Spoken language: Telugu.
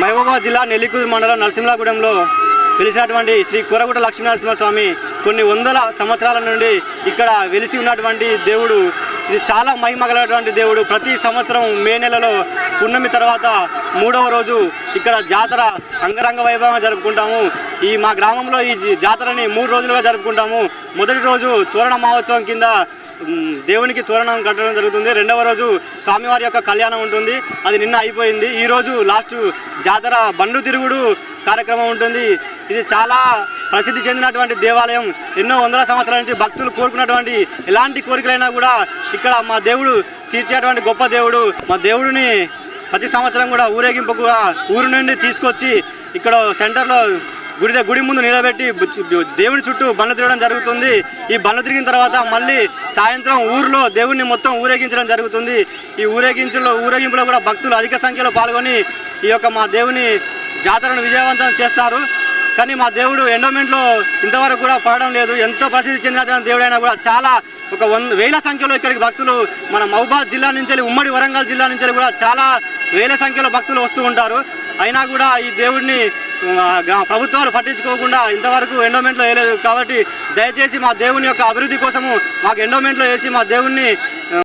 మహబూబాబాద్ జిల్లా నెల్లికూరు మండలం నరసింహగూడెంలో వెలిసినటువంటి శ్రీ కూరగుట్ట లక్ష్మీనరసింహస్వామి కొన్ని వందల సంవత్సరాల నుండి ఇక్కడ వెలిసి ఉన్నటువంటి దేవుడు. ఇది చాలా మహిమగలటువంటి దేవుడు. ప్రతి సంవత్సరం మే నెలలో పున్నమి తర్వాత మూడవ రోజు ఇక్కడ జాతర అంగరంగ వైభవంగా జరుపుకుంటాము. ఈ మా గ్రామంలో ఈ జీ- జాతరని మూడు రోజులుగా జరుపుకుంటాము. మొదటి రోజు తోరణ మహోత్సవం కింద దేవునికి తోరణం కట్టడం జరుగుతుంది. రెండవ రోజు స్వామివారి యొక్క కళ్యాణం ఉంటుంది. అది నిన్న అయిపోయింది. ఈరోజు లాస్ట్ జాతర బండు తిరుగుడు కార్యక్రమం ఉంటుంది. ఇది చాలా ప్రసిద్ధి చెందినటువంటి దేవాలయం. ఎన్నో వందల సంవత్సరాల నుంచి భక్తులు కోరుకున్నటువంటి ఎలాంటి కోరికలైనా కూడా ఇక్కడ మా దేవుడు తీర్చేటువంటి గొప్ప దేవుడు. మా దేవుడిని ప్రతి సంవత్సరం కూడా ఊరేగింపు కూడా ఊరు నుండి తీసుకొచ్చి ఇక్కడ సెంటర్లో గుడి గుడి ముందు నిలబెట్టి దేవుని చుట్టూ బండ్లు తిరగడం జరుగుతుంది. ఈ బండ్లు తిరిగిన తర్వాత మళ్ళీ సాయంత్రం ఊరిలో దేవుణ్ణి మొత్తం ఊరేగించడం జరుగుతుంది. ఈ ఊరేగించలో ఊరేగింపులో కూడా భక్తులు అధిక సంఖ్యలో పాల్గొని ఈ యొక్క మా దేవుని జాతరను విజయవంతం చేస్తారు. కానీ మా దేవుడు ఎండోమెంట్లో ఇంతవరకు కూడా పడడం లేదు. ఎంతో ప్రసిద్ధి చెందిన దేవుడైనా కూడా చాలా ఒక వంద వేల సంఖ్యలో ఇక్కడికి భక్తులు మన మహబాద్ జిల్లా నుంచి ఉమ్మడి వరంగల్ జిల్లా నుంచి కూడా చాలా వేల సంఖ్యలో భక్తులు వస్తూ ఉంటారు. అయినా కూడా ఈ దేవుడిని ప్రభుత్వాలు పట్టించుకోకుండా ఇంతవరకు ఎండోమెంట్లో వేయలేదు. కాబట్టి దయచేసి మా దేవుని యొక్క అభివృద్ధి కోసము మాకు ఎండోమెంట్లో వేసి మా దేవుణ్ణి